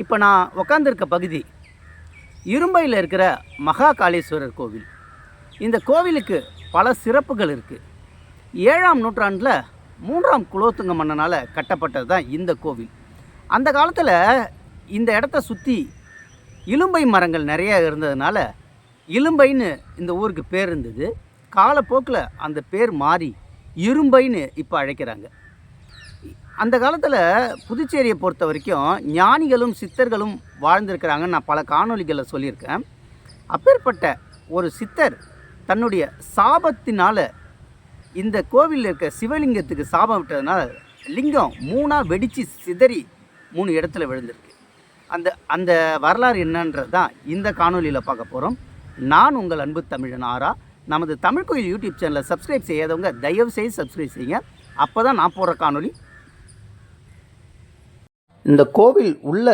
இப்போ நான் உக்காந்துருக்க பகுதி இரும்பையில் இருக்கிற மகா காளீஸ்வரர் கோவில். இந்த கோவிலுக்கு பல சிறப்புகள் இருக்குது ஏழாம் நூற்றாண்டில் மூன்றாம் குலோத்துங்க மன்னனால் கட்டப்பட்டது தான் இந்த கோவில். அந்த காலத்தில் இந்த இடத்த சுற்றி இலும்பை மரங்கள் நிறையா இருந்ததுனால இலும்பைன்னு இந்த ஊருக்கு பேர் இருந்தது. காலப்போக்கில் அந்த பேர் மாறி இரும்பைன்னு இப்போ அழைக்கிறாங்க. அந்த காலத்தில் புதுச்சேரியை பொறுத்த வரைக்கும் ஞானிகளும் சித்தர்களும் வாழ்ந்திருக்கிறாங்கன்னு நான் பல காணொலிகளில் சொல்லியிருக்கேன். அப்பேற்பட்ட ஒரு சித்தர் தன்னுடைய சாபத்தினால் இந்த கோவிலில் இருக்க சிவலிங்கத்துக்கு சாபம் விட்டதுனால லிங்கம் மூணாக வெடித்து சிதறி மூணு இடத்துல விழுந்திருக்கு. அந்த அந்த வரலாறு என்னன்றது தான் இந்த காணொலியில் பார்க்க போகிறோம் நான் உங்கள் அன்பு தமிழன் ஆரா. நமது தமிழ் கோயில் யூடியூப் சேனலை சப்ஸ்கிரைப் செய்யாதவங்க தயவு செய்து சப்ஸ்கிரைப் செய்யுங்க. அப்போ தான் நான் போடுற காணொலி இந்த கோவில் உள்ள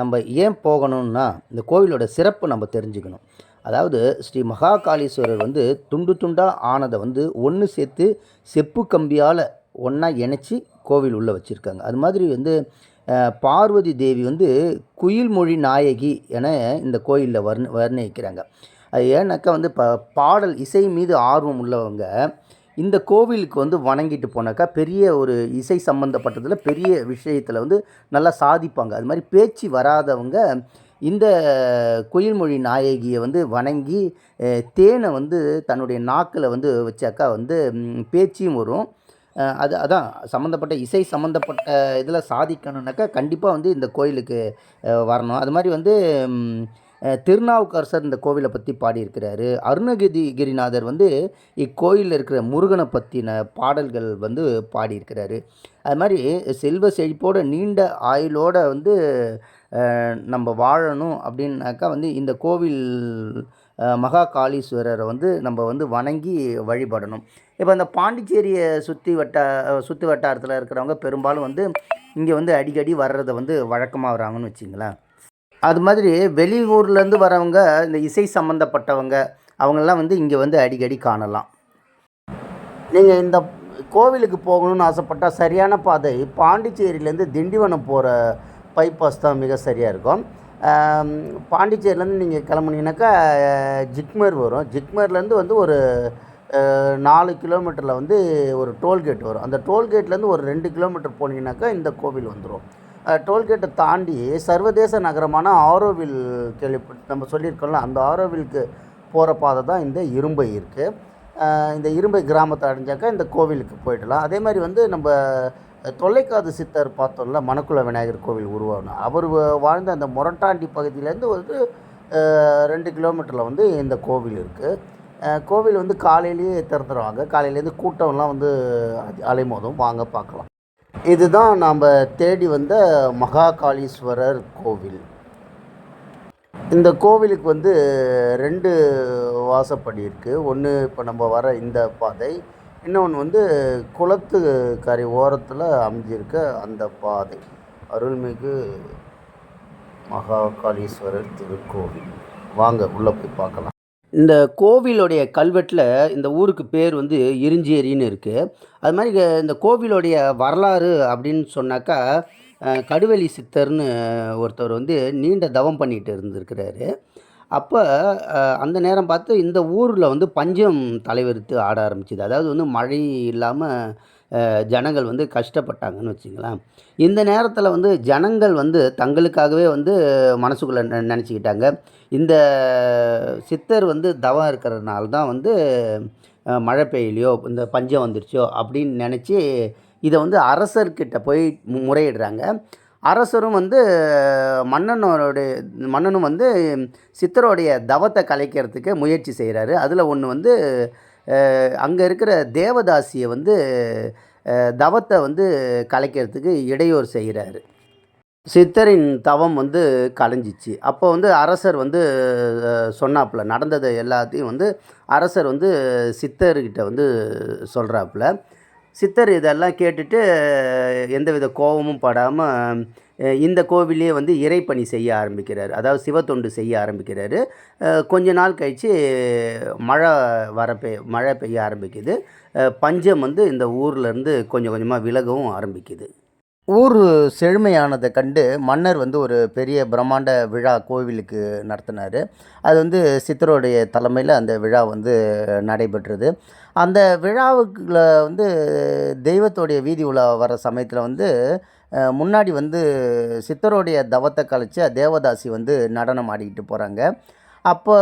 நம்ம ஏன் போகணும்னா இந்த கோவிலோட சிறப்பு நம்ம தெரிஞ்சுக்கணும். அதாவது ஸ்ரீ மகாகாளீஸ்வரர் வந்து துண்டு துண்டாக ஆனதை வந்து ஒன்று சேர்த்து செப்பு கம்பியால் ஒன்றா இணைச்சி கோவில் உள்ளே வச்சுருக்காங்க. அது மாதிரி வந்து பார்வதி தேவி வந்து குயில்மொழி நாயகி என இந்த கோயிலில் வர்ண வர்ணிக்கிறாங்க. அது ஏன்னாக்கா வந்து ப பாடல் இசை மீது ஆர்வம் உள்ளவங்க இந்த கோவிலுக்கு வந்து வணங்கிட்டு போனாக்கா பெரிய ஒரு இசை சம்மந்தப்பட்டதில் பெரிய விஷயத்தில் வந்து நல்லா சாதிப்பாங்க. அது மாதிரி பேச்சு வராதவங்க இந்த குயில்மொழி நாயகியை வந்து வணங்கி தேனை வந்து தன்னுடைய நாக்கில் வந்து வச்சாக்கா வந்து பேச்சியும் வரும். அது அதான் சம்மந்தப்பட்ட இசை சம்மந்தப்பட்ட இதில் சாதிக்கணுன்னாக்கா கண்டிப்பாக வந்து இந்த கோயிலுக்கு வரணும். அது மாதிரி வந்து திருநாவுக்கரசர் இந்த கோவிலை பற்றி பாடியிருக்கிறாரு. அருணகிரி கிரிநாதர் வந்து இக்கோயிலில் இருக்கிற முருகனை பற்றின பாடல்கள் வந்து பாடியிருக்கிறாரு. அது மாதிரி செல்வ செழிப்போட நீண்ட ஆயுளோட வந்து நம்ம வாழணும் அப்படின்னாக்கா வந்து இந்த கோவில் மகா காளீஸ்வரரை வந்து நம்ம வந்து வணங்கி வழிபடணும். இப்போ அந்த பாண்டிச்சேரியை சுற்றி வட்ட சுற்று வட்டாரத்தில் இருக்கிறவங்க பெரும்பாலும் வந்து இங்கே வந்து அடிக்கடி வர்றதை வந்து வழக்கமாக வராங்கன்னு வச்சிங்களேன். அது மாதிரி வெளியூர்லேருந்து வரவங்க இந்த இசை சம்மந்தப்பட்டவங்க அவங்கெல்லாம் வந்து இங்கே வந்து அடிக்கடி காணலாம். நீங்கள் இந்த கோவிலுக்கு போகணும்னு ஆசைப்பட்டால் சரியான பாதை பாண்டிச்சேரியிலேருந்து திண்டிவனம் போகிற பைபாஸ் தான் மிக சரியாக இருக்கும். பாண்டிச்சேரியிலேருந்து நீங்கள் கிளம்புனீங்கன்னாக்கா ஜிக்மர் வரும். ஜிக்மர்லேருந்து வந்து ஒரு நாலு கிலோமீட்டரில் வந்து ஒரு டோல்கேட் வரும். அந்த டோல்கேட்லேருந்து ஒரு ரெண்டு கிலோமீட்டர் போனீங்கன்னாக்கா இந்த கோவில் வந்துடும் டோல்கேட்டை தாண்டி சர்வதேச நகரமான ஆரோவில் கேள்விப்பட்டு நம்ம சொல்லியிருக்கோம்ல அந்த ஆரோவிலுக்கு போகிற பாதை தான் இந்த இரும்பை இருக்குது இந்த இரும்பை கிராமத்தை அடைஞ்சாக்கா இந்த கோவிலுக்கு போயிடலாம். அதே மாதிரி வந்து நம்ம தொல்லைக்காது சித்தர் பார்த்தோம்ல மணக்குள விநாயகர் கோவில் உருவாகணும் அவர் வாழ்ந்த அந்த முரட்டாண்டி பகுதியிலேருந்து வந்து ரெண்டு கிலோமீட்டரில் வந்து இந்த கோவில் இருக்குது கோவில் வந்து காலையிலேயே திறந்துடுவாங்க காலையிலேருந்து கூட்டம்லாம் வந்து அதி- அலைமோதும். வாங்க பார்க்கலாம். இதுதான் நாம் தேடி வந்த மகாகாளீஸ்வரர் கோவில். இந்த கோவிலுக்கு வந்து ரெண்டு வாசப்படி இருக்குது ஒன்று இப்போ நம்ம வர இந்த பாதை இன்னொன்று வந்து குளத்து கரை ஓரத்தில் அமைஞ்சிருக்க அந்த பாதை. அருள்மிகு மகாகாளீஸ்வரர் திருக்கோவில். வாங்க உள்ளே போய் பார்க்கலாம். இந்த கோவிலுடைய கல்வெட்டில் இந்த ஊருக்கு பேர் வந்து இருஞ்சேரின்னு இருக்குது அது மாதிரி இந்த கோவிலுடைய வரலாறு அப்படின்னு சொன்னாக்கா கடுவெளி சித்தர்னு ஒருத்தர் வந்து நீண்ட தவம் பண்ணிகிட்டு இருந்திருக்கிறாரு. அப்போ அந்த நேரம் பார்த்து இந்த ஊரில் வந்து பஞ்சம் தலைவரித்து ஆட ஆரம்பிச்சிது. அதாவது வந்து மழை இல்லாமல் ஜனங்கள் வந்து கஷ்டப்பட்டாங்கன்னு வச்சுங்களேன். இந்த நேரத்தில் வந்து ஜனங்கள் வந்து தங்களுக்காகவே வந்து மனசுக்குள்ளே நெ- நினச்சிக்கிட்டாங்க. இந்த சித்தர் வந்து தவம் இருக்கிறதுனால தான் வந்து மழை பெய்யலையோ இந்த பஞ்சம் வந்துருச்சோ அப்படின்னு நினச்சி இதை வந்து அரசர்கிட்ட போய் முறையிடுறாங்க. அரசரும் வந்து மன்னனோடைய மன்னனும் வந்து சித்தருடைய தவத்தை கலைக்கிறதுக்கு முயற்சி செய்கிறாரு அதில் ஒன்று வந்து அங்கே இருக்கிற தேவதாசியை வந்து தவத்தை வந்து கலைக்கிறதுக்கு இடையூறு செய்கிறாரு. சித்தரின் தவம் வந்து கலைஞ்சிச்சு. அப்போ வந்து அரசர் வந்து சொன்னாப்புல நடந்தது எல்லாத்தையும் வந்து அரசர் வந்து சித்தர்கிட்ட வந்து சொல்கிறாப்புல சித்தர் இதெல்லாம் கேட்டுட்டு எந்தவித கோபமும் படாமல் இந்த கோவிலே வந்து இறைப்பணி செய்ய ஆரம்பிக்கிறார். அதாவது சிவத்தொண்டு செய்ய ஆரம்பிக்கிறாரு. கொஞ்ச நாள் கழித்து மழை வர பெய் மழை பெய்ய ஆரம்பிக்குது. பஞ்சம் வந்து இந்த ஊர்லேருந்து கொஞ்சம் கொஞ்சமாக விலகவும் ஆரம்பிக்குது. ஊர் செழுமையானதை கண்டு மன்னர் வந்து ஒரு பெரிய பிரம்மாண்ட விழா கோவிலுக்கு நடத்தினார். அது வந்து சித்தருடைய தலைமையில் அந்த விழா வந்து நடைபெற்றது. அந்த விழாவுக்குள்ள வந்து தெய்வத்தோடைய வீதி உலா வர சமயத்தில் வந்து முன்னாடி வந்து சித்தருடைய தவத்தை கழிச்சு தேவதாசி வந்து நடனம் ஆடிக்கிட்டு போகிறாங்க அப்போ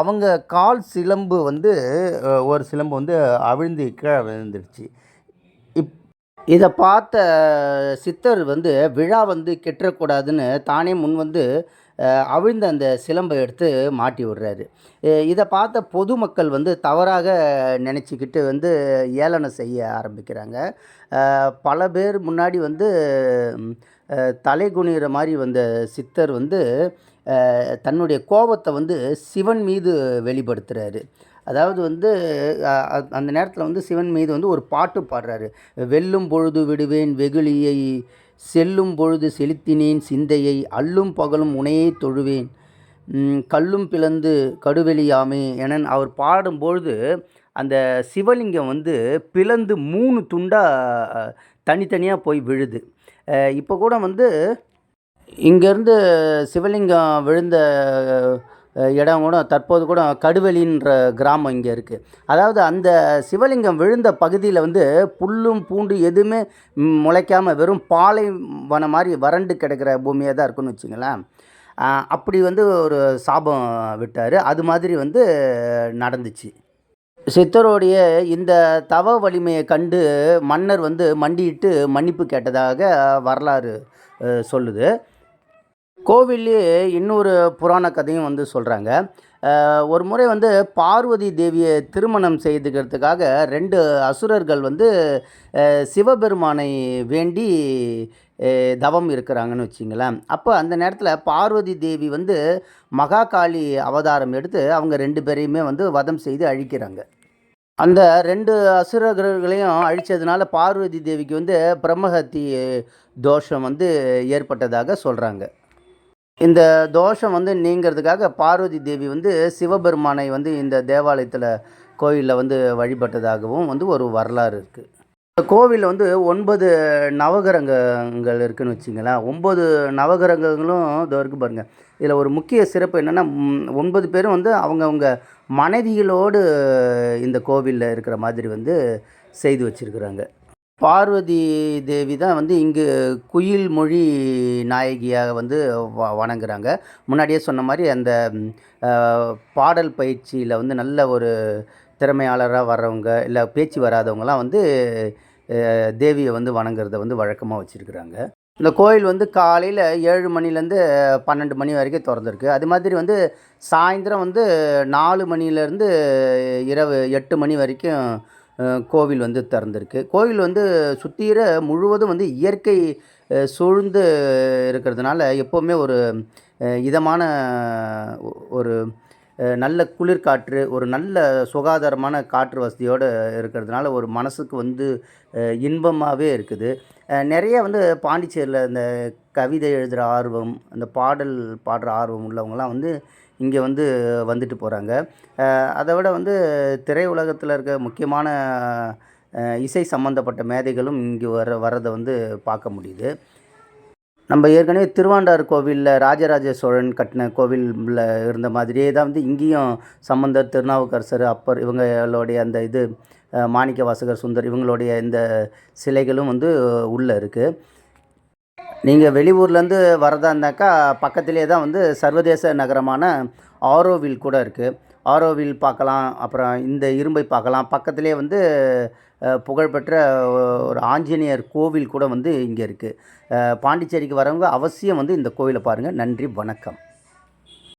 அவங்க கால் சிலம்பு வந்து ஒரு சிலம்பு வந்து அவிழ்ந்து கீழே விழுந்துருச்சு. இதை பார்த்த சித்தர் வந்து விழா வந்து கெட்டுறக்கூடாதுன்னு தானே முன் வந்து அவிழ்ந்த அந்த சிலம்பை எடுத்து மாட்டி விடுறாரு. இதை பார்த்த பொதுமக்கள் வந்து தவறாக நினச்சிக்கிட்டு வந்து ஏளனம் செய்ய ஆரம்பிக்கிறாங்க. பல பேர் முன்னாடி வந்து தலை குனிகிற மாதிரி வந்த சித்தர் வந்து தன்னுடைய கோபத்தை வந்து சிவன் மீது வெளிப்படுத்துகிறாரு அதாவது வந்து அ- அந்த நேரத்தில் வந்து சிவன் மீது வந்து ஒரு பாட்டு பாடுறாரு. வெல்லும் பொழுது விடுவேன் வெகுளியை செல்லும் பொழுது செலுத்தினேன் சிந்தையை அல்லும் பகலும் உனையே தொழுவேன். கல்லும் பிளந்து கடுவெளியாமே என அவர் பாடும்பொழுது அந்த சிவலிங்கம் வந்து பிளந்து மூணு துண்டாக தனித்தனியாக போய் விழுது. இப்போ கூட வந்து இங்கேருந்து சிவலிங்கம் விழுந்த இடம் கூட தற்போது கூட கடுவெளின்ற கிராமம் இங்கே இருக்குது அதாவது அந்த சிவலிங்கம் விழுந்த பகுதியில் வந்து புல்லும் பூண்டு எதுவுமே முளைக்காமல் வெறும் பாலை வன மாதிரி வறண்டு கிடக்கிற பூமியாக தான் இருக்குன்னு வச்சுங்களேன். அப்படி வந்து ஒரு சாபம் விட்டார். அது மாதிரி வந்து நடந்துச்சு. சித்தருடைய இந்த தவ வலிமையை கண்டு மன்னர் வந்து மண்டியிட்டு மன்னிப்பு கேட்டதாக வரலாறு சொல்லுது. கோவில்லே இன்னொரு புராண கதையும் வந்து சொல்கிறாங்க ஒரு முறை வந்து பார்வதி தேவியை திருமணம் செய்துக்கிறதுக்காக ரெண்டு அசுரர்கள் வந்து சிவபெருமானை வேண்டி தவம் இருக்கிறாங்கன்னு வச்சிங்களேன். அப்போ அந்த நேரத்தில் பார்வதி தேவி வந்து மகாகாளி அவதாரம் எடுத்து அவங்க ரெண்டு பேரையுமே வந்து வதம் செய்து அழிக்கிறாங்க. அந்த ரெண்டு அசுரர்களையும் அழித்ததுனால பார்வதி தேவிக்கு வந்து பிரம்மஹத்தி தோஷம் வந்து ஏற்பட்டதாக சொல்கிறாங்க இந்த தோஷம் வந்து நீங்கிறதுக்காக பார்வதி தேவி வந்து சிவபெருமானை வந்து இந்த தேவாலயத்தில் கோயிலில் வந்து வழிபட்டதாகவும் வந்து ஒரு வரலாறு இருக்குது இந்த கோவிலில் வந்து ஒன்பது நவகிரகங்கள் இருக்குதுன்னு வச்சிங்களேன். ஒம்பது நவகிரகங்களும் இதோ இருக்குது பாருங்கள் இதில் ஒரு முக்கிய சிறப்பு என்னென்னா ஒன்பது பேரும் வந்து அவங்கவுங்க மனைவிகளோடு இந்த கோவிலில் இருக்கிற மாதிரி வந்து செய்து வச்சிருக்கிறாங்க. பார்வதி தேவி தான் வந்து இங்கு குயில் மொழி நாயகியாக வந்து வணங்குறாங்க. முன்னாடியே சொன்ன மாதிரி அந்த பாடல் பயிற்சியில் வந்து நல்ல ஒரு திறமையாளராக வர்றவங்க இல்லை பேச்சு வராதவங்கலாம் வந்து தேவியை வந்து வணங்குறத வந்து வழக்கமாக வச்சுருக்குறாங்க. இந்த கோயில் வந்து காலையில் ஏழு மணிலேருந்து பன்னெண்டு மணி வரைக்கும் திறந்துருக்கு. அது மாதிரி வந்து சாயந்தரம் வந்து நாலு மணிலேருந்து இரவு எட்டு மணி வரைக்கும் கோவில் வந்து திறந்திருக்கு. கோவில் வந்து சுத்தீர முழுவதும் வந்து இயற்கை சூழ்ந்து இருக்கிறதுனால எப்போவுமே ஒரு இதமான ஒரு நல்ல குளிர்காற்று ஒரு நல்ல சுகாதாரமான காற்று வசதியோடு இருக்கிறதுனால ஒரு மனசுக்கு வந்து இன்பமாகவே இருக்குது. நிறைய வந்து பாண்டிச்சேரியில் இந்த கவிதை எழுதுகிற ஆர்வம் அந்த பாடல் பாடுற ஆர்வம் உள்ளவங்களாம் வந்து இங்கே வந்து வந்துட்டு போகிறாங்க. அதை விட வந்து திரையுலகத்தில் இருக்க முக்கியமான இசை சம்மந்தப்பட்ட மேதைகளும் இங்கே வர வர்றதை வந்து பார்க்க முடியுது. நம்ம ஏற்கனவே திருவாண்டார் கோவிலில் ராஜராஜ சோழன் கட்டின கோவிலில் இருந்த மாதிரியே தான் வந்து இங்கேயும் சம்பந்தர் திருநாவுக்கரசர் அப்பர் இவங்களுடைய அந்த இது மாணிக்க வாசகர் சுந்தர் இவங்களுடைய இந்த சிலைகளும் வந்து உள்ளே இருக்குது நீங்கள் வெளியூர்லேருந்து வரதா இருந்தாக்கா பக்கத்திலே தான் வந்து சர்வதேச நகரமான ஆரோவில் கூட இருக்குது ஆரோவில் பார்க்கலாம் அப்புறம் இந்த இரும்பை பார்க்கலாம் பக்கத்திலே வந்து புகழ்பெற்ற ஒரு ஆஞ்சநேயர் கோவில் கூட வந்து இங்கே இருக்குது பாண்டிச்சேரிக்கு வரவங்க அவசியம் வந்து இந்த கோவிலை பாருங்கள் நன்றி வணக்கம்.